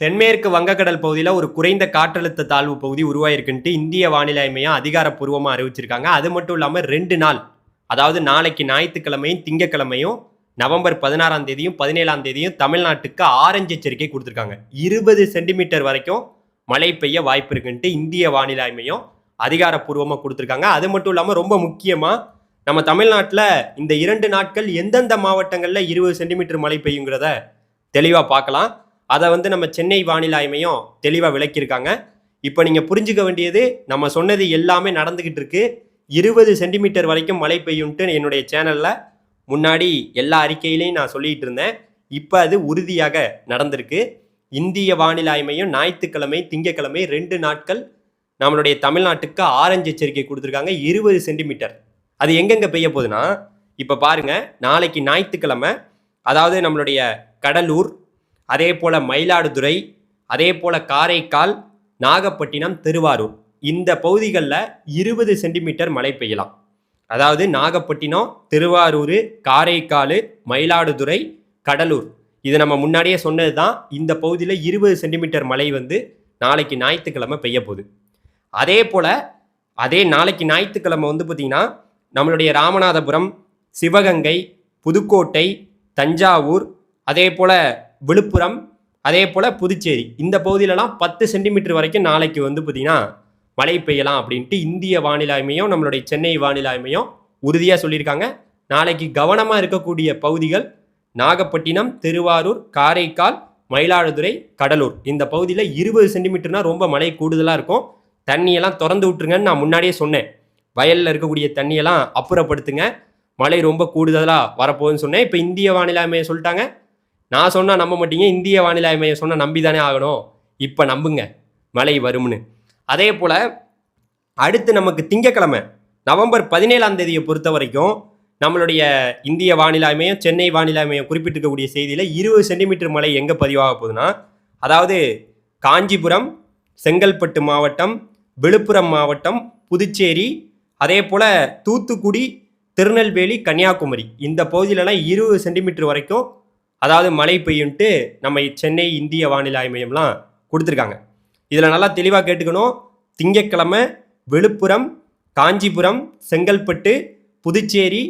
தென்மேற்கு வங்கக்கடல் பகுதியில் ஒரு குறைந்த காற்றழுத்த தாழ்வு பகுதி உருவாயிருக்குன்ட்டு இந்திய வானிலை மையம் அதிகாரப்பூர்வமாக அறிவிச்சிருக்காங்க. அது மட்டும் இல்லாமல் ரெண்டு நாள் அதாவது நாளைக்கு ஞாயிற்றுக்கிழமையும் திங்கக்கிழமையும் நவம்பர் பதினாறாம் தேதியும் பதினேழாம் தேதியும் தமிழ்நாட்டுக்கு ஆரஞ்சு எச்சரிக்கை கொடுத்துருக்காங்க. இருபது சென்டிமீட்டர் வரைக்கும் மழை பெய்ய வாய்ப்பு இருக்குன்ட்டு இந்திய வானிலை மையம் அதிகாரப்பூர்வமாக கொடுத்துருக்காங்க. அது மட்டும் இல்லாமல் ரொம்ப முக்கியமாக நம்ம தமிழ்நாட்டில் இந்த இரண்டு நாட்கள் எந்தெந்த மாவட்டங்களில் இருபது சென்டிமீட்டர் மழை பெய்யுங்கிறத தெளிவாக பார்க்கலாம். அதை வந்து நம்ம சென்னை வானிலை ஆய்மையும் தெளிவாக விளக்கியிருக்காங்க. இப்போ நீங்கள் புரிஞ்சுக்க வேண்டியது நம்ம சொன்னது எல்லாமே நடந்துக்கிட்டு இருக்கு. இருபது சென்டிமீட்டர் வரைக்கும் மழை பெய்யும்ட்டு என்னுடைய சேனலில் முன்னாடி எல்லா அறிக்கையிலையும் நான் சொல்லிட்டு இருந்தேன். இப்போ அது உறுதியாக நடந்திருக்கு. இந்திய வானிலை ஆய்மையும் ஞாயிற்றுக்கிழமை திங்கக்கிழமை ரெண்டு நாட்கள் நம்மளுடைய தமிழ்நாட்டுக்கு ஆரஞ்சு எச்சரிக்கை கொடுத்துருக்காங்க. இருபது சென்டிமீட்டர். அது எங்கெங்கே பெய்ய போகுதுன்னா இப்போ பாருங்க நாளைக்கு ஞாயிற்றுக்கிழமை அதாவது நம்மளுடைய கடலூர் அதே போல் மயிலாடுதுறை அதே போல் காரைக்கால் நாகப்பட்டினம் திருவாரூர். இந்த பகுதிகளில் இருபது சென்டிமீட்டர் மழை பெய்யலாம். அதாவது நாகப்பட்டினம் திருவாரூர் காரைக்கால் மயிலாடுதுறை கடலூர். இது நம்ம முன்னாடியே சொன்னது தான் இந்த பகுதியில் இருபது சென்டிமீட்டர் மழை வந்து நாளைக்கு ஞாயிற்றுக்கிழமை பெய்ய போகுது. அதே போல் அதே நாளைக்கு ஞாயிற்றுக்கிழமை வந்து பார்த்திங்கன்னா நம்மளுடைய ராமநாதபுரம் சிவகங்கை புதுக்கோட்டை தஞ்சாவூர் அதே போல் விழுப்புரம் அதே போல் புதுச்சேரி. இந்த பகுதியிலலாம் பத்து சென்டிமீட்டர் வரைக்கும் நாளைக்கு வந்து பார்த்திங்கன்னா மழை பெய்யலாம் அப்படின்ட்டு இந்திய வானிலை நம்மளுடைய சென்னை வானிலை மையம் உறுதியாக சொல்லியிருக்காங்க. நாளைக்கு கவனமாக இருக்கக்கூடிய பகுதிகள் நாகப்பட்டினம் திருவாரூர் காரைக்கால் மயிலாடுதுறை கடலூர். இந்த பகுதியில் இருபது சென்டிமீட்டர்னா ரொம்ப மழை கூடுதலாக இருக்கும். தண்ணியெல்லாம் திறந்து விட்டுருங்கன்னு நான் முன்னாடியே சொன்னேன். வயலில் இருக்கக்கூடிய தண்ணியெல்லாம் அப்புறப்படுத்துங்க. மழை ரொம்ப கூடுதலாக வரப்போகுதுன்னு சொன்னேன். இப்போ இந்திய வானிலை சொல்லிட்டாங்க. நான் சொன்னால் நம்ப மாட்டீங்க இந்திய வானிலை மையம் சொன்னால் நம்பி தானே ஆகணும். இப்போ நம்புங்க மழை வரும்னு. அதே போல் அடுத்து நமக்கு திங்கக்கிழமை நவம்பர் பதினேழாம் தேதியை பொறுத்த வரைக்கும் நம்மளுடைய இந்திய வானிலை மையம் சென்னை வானிலை மையம் குறிப்பிட்டிருக்கக்கூடிய செய்தியில் இருபது சென்டிமீட்டர் மழை எங்கே பதிவாக போகுதுன்னா அதாவது காஞ்சிபுரம் செங்கல்பட்டு மாவட்டம் விழுப்புரம் மாவட்டம் புதுச்சேரி அதே போல் தூத்துக்குடி திருநெல்வேலி கன்னியாகுமரி. இந்த பகுதியிலலாம் இருபது சென்டிமீட்டர் வரைக்கும் அதாவது மழை பெய்யுன்ட்டு நம்ம சென்னை இந்திய வானிலை ஆய்வு மையம்லாம் கொடுத்துருக்காங்க. இதில் நல்லா தெளிவாக கேட்டுக்கணும். திங்கக்கிழமை விழுப்புரம் காஞ்சிபுரம் செங்கல்பட்டு புதுச்சேரி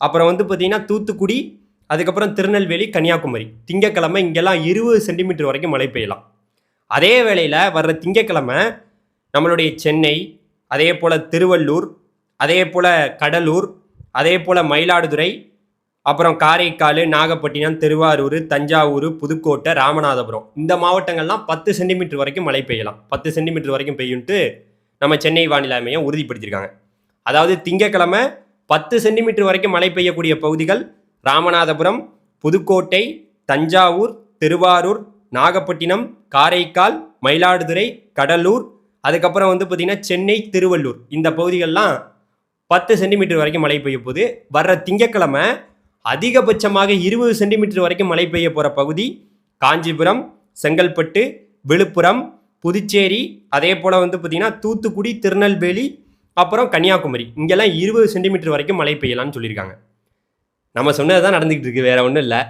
அப்புறம் வந்து பார்த்திங்கன்னா தூத்துக்குடி அதுக்கப்புறம் திருநெல்வேலி கன்னியாகுமரி. திங்கட்கிழமை இங்கெல்லாம் இருபது சென்டிமீட்டர் வரைக்கும் மழை பெய்யலாம். அதே வேளையில் வர்ற திங்கக்கிழமை நம்மளுடைய சென்னை அதே போல் திருவள்ளூர் அதே போல் கடலூர் அதே போல் மயிலாடுதுறை அப்புறம் காரைக்கால் நாகப்பட்டினம் திருவாரூர் தஞ்சாவூர் புதுக்கோட்டை ராமநாதபுரம். இந்த மாவட்டங்கள்லாம் பத்து சென்டிமீட்டர் வரைக்கும் மழை பெய்யலாம். பத்து சென்டிமீட்டர் வரைக்கும் பெய்யும்ட்டு நம்ம சென்னை வானிலை மையம் உறுதிப்படுத்தியிருக்காங்க. அதாவது திங்கக்கிழமை பத்து சென்டிமீட்டர் வரைக்கும் மழை பெய்யக்கூடிய பகுதிகள் ராமநாதபுரம் புதுக்கோட்டை தஞ்சாவூர் திருவாரூர் நாகப்பட்டினம் காரைக்கால் மயிலாடுதுறை கடலூர் அதுக்கப்புறம் வந்து பார்த்திங்கன்னா சென்னை திருவள்ளூர். இந்த பகுதிகள்லாம் பத்து சென்டிமீட்டர் வரைக்கும் மழை பெய்ய போகுது வர்ற திங்கட்கிழமை அதிகபட்சமாக இருபது சென்டிமீட்டர் வரைக்கும் மழை பெய்ய போகிற பகுதி காஞ்சிபுரம் செங்கல்பட்டு விழுப்புரம் புதுச்சேரி அதே போல் வந்து பார்த்திங்கன்னா தூத்துக்குடி திருநெல்வேலி அப்புறம் கன்னியாகுமரி. இங்கெல்லாம் இருபது சென்டிமீட்டர் வரைக்கும் மழை பெய்யலாம்னு சொல்லியிருக்காங்க. நம்ம சொன்னது தான் நடந்துக்கிட்டு இருக்கு வேறு ஒன்றும் இல்லை.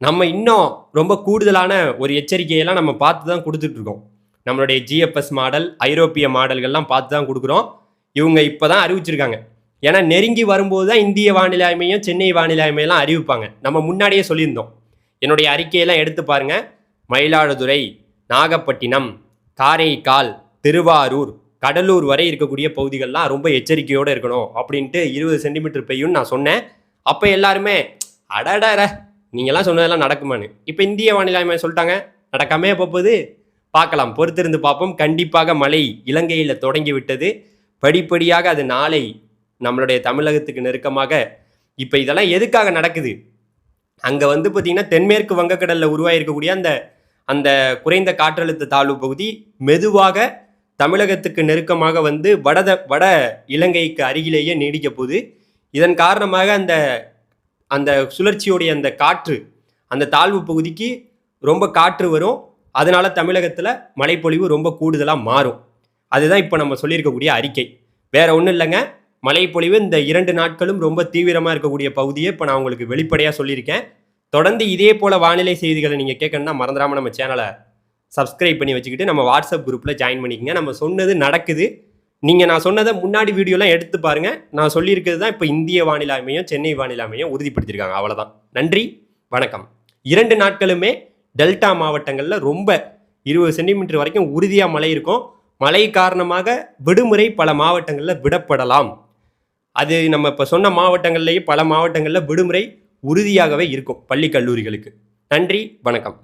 நம்ம இன்னும் ரொம்ப கூடுதலான ஒரு எச்சரிக்கையெல்லாம் நம்ம பார்த்து தான் கொடுத்துட்ருக்கோம் நம்மளுடைய ஜிஎஃப்எஸ் மாடல் ஐரோப்பிய மாடல்கள்லாம் பார்த்து தான் கொடுக்குறோம். இவங்க இப்போ தான் அறிவிச்சிருக்காங்க. ஏன்னா நெருங்கி வரும்போது தான் இந்திய வானிலை ஆய்மையும் சென்னை வானிலை ஆய்மையெல்லாம் அறிவிப்பாங்க. நம்ம முன்னாடியே சொல்லியிருந்தோம். என்னுடைய அறிக்கையெல்லாம் எடுத்து பாருங்க. மயிலாடுதுறை நாகப்பட்டினம் காரைக்கால் திருவாரூர் கடலூர் வரை இருக்கக்கூடிய பகுதிகள்லாம் ரொம்ப எச்சரிக்கையோடு இருக்கணும் அப்படின்ட்டு இருபது சென்டிமீட்டர் பெய்யும்னு நான் சொன்னேன். அப்போ எல்லாருமே அடடர நீங்கள்லாம் சொன்னதெல்லாம் நடக்குமான்னு. இப்போ இந்திய வானிலை ஆய்வு சொல்லிட்டாங்க. நடக்காமே போகுது? பார்க்கலாம். பொறுத்திருந்து பார்ப்போம். கண்டிப்பாக மழை இலங்கையில் தொடங்கி விட்டது. படிப்படியாக அது நாளை நம்மளுடைய தமிழகத்துக்கு நெருக்கமாக இப்போ இதெல்லாம் எதுக்காக நடக்குது? அங்கே வந்து பார்த்திங்கன்னா தென்மேற்கு வங்கக்கடலில் உருவாகிருக்கக்கூடிய அந்த அந்த குறைந்த காற்றழுத்த தாழ்வு பகுதி மெதுவாக தமிழகத்துக்கு நெருக்கமாக வந்து வடத வட இலங்கைக்கு அருகிலேயே நீடிக்க போகுது. இதன் காரணமாக அந்த அந்த சுழற்சியுடைய அந்த காற்று அந்த தாழ்வு பகுதிக்கு ரொம்ப காற்று வரும். அதனால் தமிழகத்தில் மழைப்பொழிவு ரொம்ப கூடுதலாக மாறும். அதுதான் இப்போ நம்ம சொல்லியிருக்கக்கூடிய அறிக்கை. வேறு ஒன்றும் இல்லைங்க. மழைப்பொழிவு இந்த இரண்டு நாட்களும் ரொம்ப தீவிரமாக இருக்கக்கூடிய பகுதியை இப்போ நான் உங்களுக்கு வெளிப்படையாக சொல்லியிருக்கேன். தொடர்ந்து இதே போல் வானிலை செய்திகளை நீங்கள் கேட்கணும்னா மறந்துடாமல் நம்ம சேனலை சப்ஸ்கிரைப் பண்ணி வச்சுக்கிட்டு நம்ம வாட்ஸ்அப் குரூப்பில் ஜாயின் பண்ணிக்கங்க. நம்ம சொன்னது நடக்குது. நீங்கள் நான் சொன்னதை முன்னாடி வீடியோலாம் எடுத்து பாருங்கள் நான் சொல்லியிருக்கிறது தான் இப்போ இந்திய வானிலை அமையும் சென்னை வானிலை அமையும் உறுதிப்படுத்தியிருக்காங்க. அவ்வளோதான் நன்றி வணக்கம். இரண்டு நாட்களுமே டெல்டா மாவட்டங்களில் ரொம்ப இருபது சென்டிமீட்டர் வரைக்கும் உறுதியாக மழை இருக்கும். மழை காரணமாக விடுமுறை பல மாவட்டங்களில் விடப்படலாம். அது நம்ம இப்போ சொன்ன மாவட்டங்கள்லேயே பல மாவட்டங்களில் விடுமுறை உறுதியாகவே இருக்கும் பள்ளி கல்லூரிகளுக்கு. நன்றி வணக்கம்.